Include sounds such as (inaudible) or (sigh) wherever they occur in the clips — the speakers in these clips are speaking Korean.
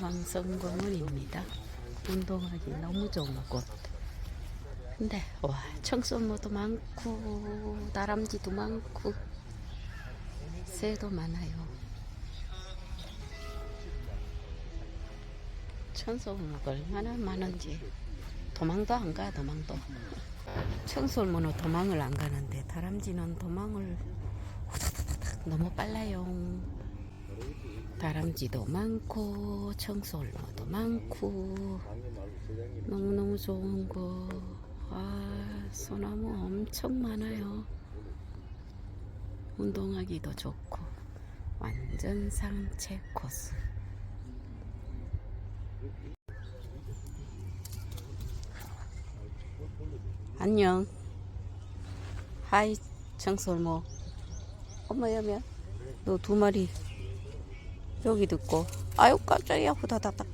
황성공원입니다. 운동하기 너무 좋은 곳. 근데 와 청소모도 많고 다람쥐도 많고 새도 많아요. 청소모가 얼마나 많은지 도망도 안 가 도망도. 청솔모는 도망을 안 가는데 다람쥐는 도망을 후다다닥 너무 빨라요. 다람쥐도 많고 청솔모도 많고 너무너무 좋은 거. 아, 소나무 엄청 많아요. 운동하기도 좋고 완전 산책 코스. 안녕. 하이 청솔모. 엄마 여면 너 두 마리 여기 듣고 아유 깜짝이야 후다다닥.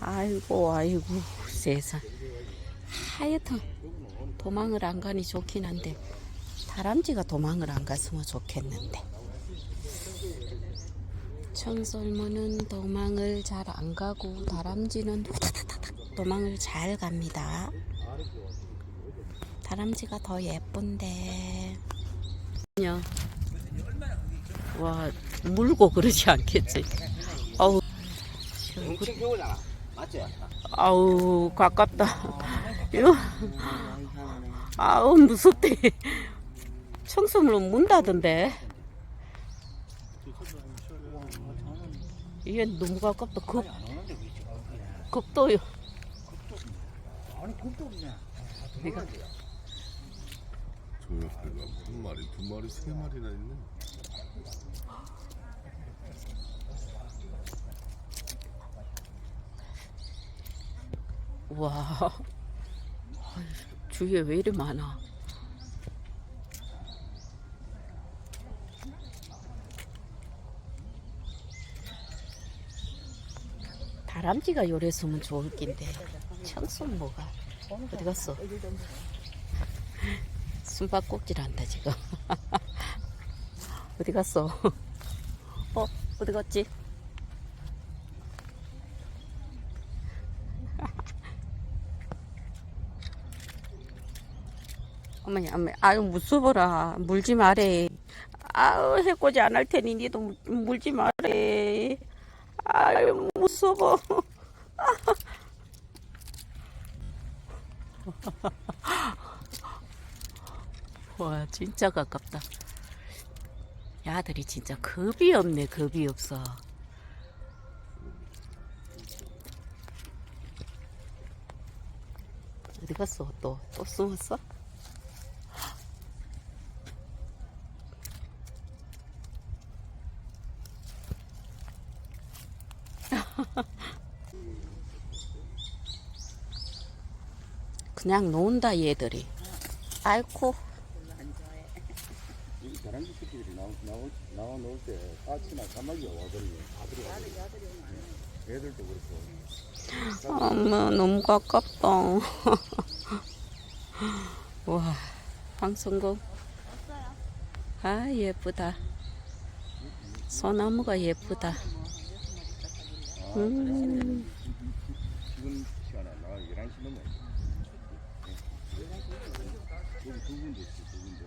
아이고 아이고 세상. 하여튼 도망을 안 가니 좋긴 한데 다람쥐가 도망을 안 갔으면 좋겠는데. 청솔모는 도망을 잘 안 가고 다람쥐는 후다다닥 도망을 잘 갑니다. 다람쥐가 더 예쁜데. 안녕. 와 물고 그러지 않겠지. 아우 엄청 겨우잖아. 맞지? 아우 가깝다. 이거 아우 무섭대. 청소물로 문다던데. 이게 너무 가깝다. 겁. 겁도요. 아니 겁도 없냐. 내가 저 옆에가 한 마리, 두 마리, 세 마리나 있네. 와 주위에 왜 이리 많아. 다람쥐가 요랬으면 좋을 낀데 청순모가 어디 갔어? 숨바꼭질 한다 지금. (laughs) 어디 갔어? (laughs) 어 어디 갔지? (laughs) 어머니, 어머니, 아유, 무서워라. 물지 마래. 아유, 해코지 안 할 테니, 니도 물- 물지 마래. 아유, 무서워. (laughs) 와, 진짜 가깝다. 야들이 진짜 겁이 없네, 겁이 없어. 어디 갔어? 또, 또 숨었어? (laughs) 그냥 논다 얘들이 아이고 이 다람쥐 새끼들이 나오 나오 나와 놓을 때 까치나 까마귀가 와버리고 아들이 와버리고. 애들도 그렇고. 엄마 너무 가깝다 (laughs) 와 황성공 아 예쁘다 소나무가 예쁘다 음 지금 시간에 나 11시 넘어. 여기 두 군데 있어, 두 군데.